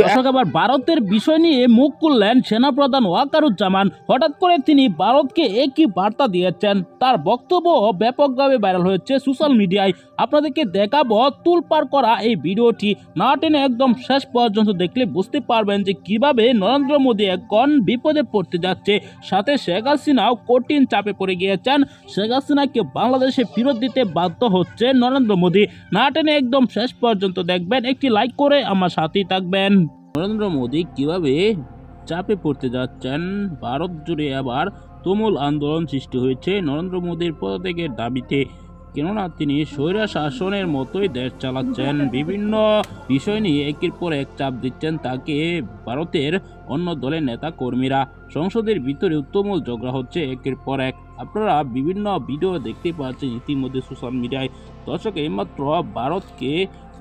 দর্শক আবার ভারতের বিষয় নিয়ে মুখ খুললেন সেনাপ্রধান ওয়াকারুজ্জামান। হঠাৎ করে তিনি ভারতকে একই বার্তা দিয়েছেন। তার বক্তব্য ব্যাপকভাবে ভাইরাল হয়েছে সোশ্যাল মিডিয়ায়। আপনাদেরকে দেখাবো তুলপার করা এই ভিডিওটি। না টেনে একদম শেষ পর্যন্ত দেখলে বুঝতে পারবেন যে কীভাবে নরেন্দ্র মোদী এখন বিপদে পড়তে যাচ্ছে। সাথে শেখ হাসিনাও কঠিন চাপে পড়ে গিয়েছেন। শেখ হাসিনাকে বাংলাদেশে ফেরত দিতে বাধ্য হচ্ছে নরেন্দ্র মোদী। না টেনে একদম শেষ পর্যন্ত দেখবেন। একটি লাইক করে আমার সাথেই থাকবেন। নরেন্দ্র মোদী কীভাবে চাপে পড়তে যাচ্ছেন? ভারত জুড়ে আবার তুমুল আন্দোলন সৃষ্টি হয়েছে। নরেন্দ্র মোদীর পদত্যাগের দাবিতে কেননা তিনি স্বৈরা শাসনের মতোই দেশ চালাচ্ছেন। বিভিন্ন বিষয় নিয়ে একের পর এক চাপ দিচ্ছেন তাকে ভারতের অন্য দলের নেতা কর্মীরা সংসদের ভিতরে তুমুল ঝগড়া হচ্ছে একের পর এক। আপনারা বিভিন্ন ভিডিও দেখতে পাচ্ছেন ইতিমধ্যে সোশ্যাল মিডিয়ায়। দর্শক এইমাত্র ভারতকে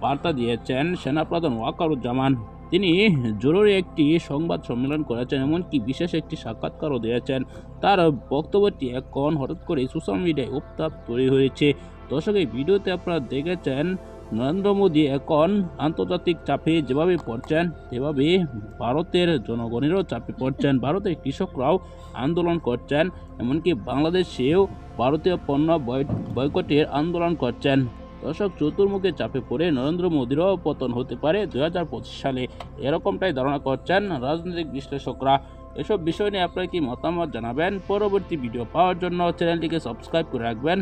বার্তা দিয়েছেন সেনাপ্রধান ওয়াকারুজ্জামান। তিনি জরুরি একটি সংবাদ সম্মেলন করেছেন, এমনকি বিশেষ একটি সাক্ষাৎকারও দিয়েছেন। তার বক্তব্যটি এখন হঠাৎ করে সোশ্যাল মিডিয়ায় উত্তাপ তৈরি হয়েছে। দর্শক, এই ভিডিওতে আপনারা দেখেছেন, নরেন্দ্র মোদী এখন আন্তর্জাতিক চাপে যেভাবে পড়ছেন, সেভাবে ভারতের জনগণেরও চাপে পড়ছেন। ভারতের কৃষকরাও আন্দোলন করছেন, এমনকি বাংলাদেশেও ভারতীয় পণ্য বয়- বয়কটের আন্দোলন করছেন। দর্শক, চতুর্মুখে চাপে পড়ে নরেন্দ্র মোদীরও পতন হতে পারে দুই হাজার পঁচিশ সালে। এরকমটাই ধারণা করছেন রাজনৈতিক বিশ্লেষকরা। এসব বিষয় নিয়ে আপনার কি মতামত জানাবেন? পরবর্তী ভিডিও পাওয়ার জন্য চ্যানেলটিকে সাবস্ক্রাইব করে রাখবেন।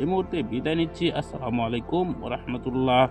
এই মুহূর্তে বিদায় নিচ্ছি। আসসালামু আলাইকুম রহমতুল্লাহ।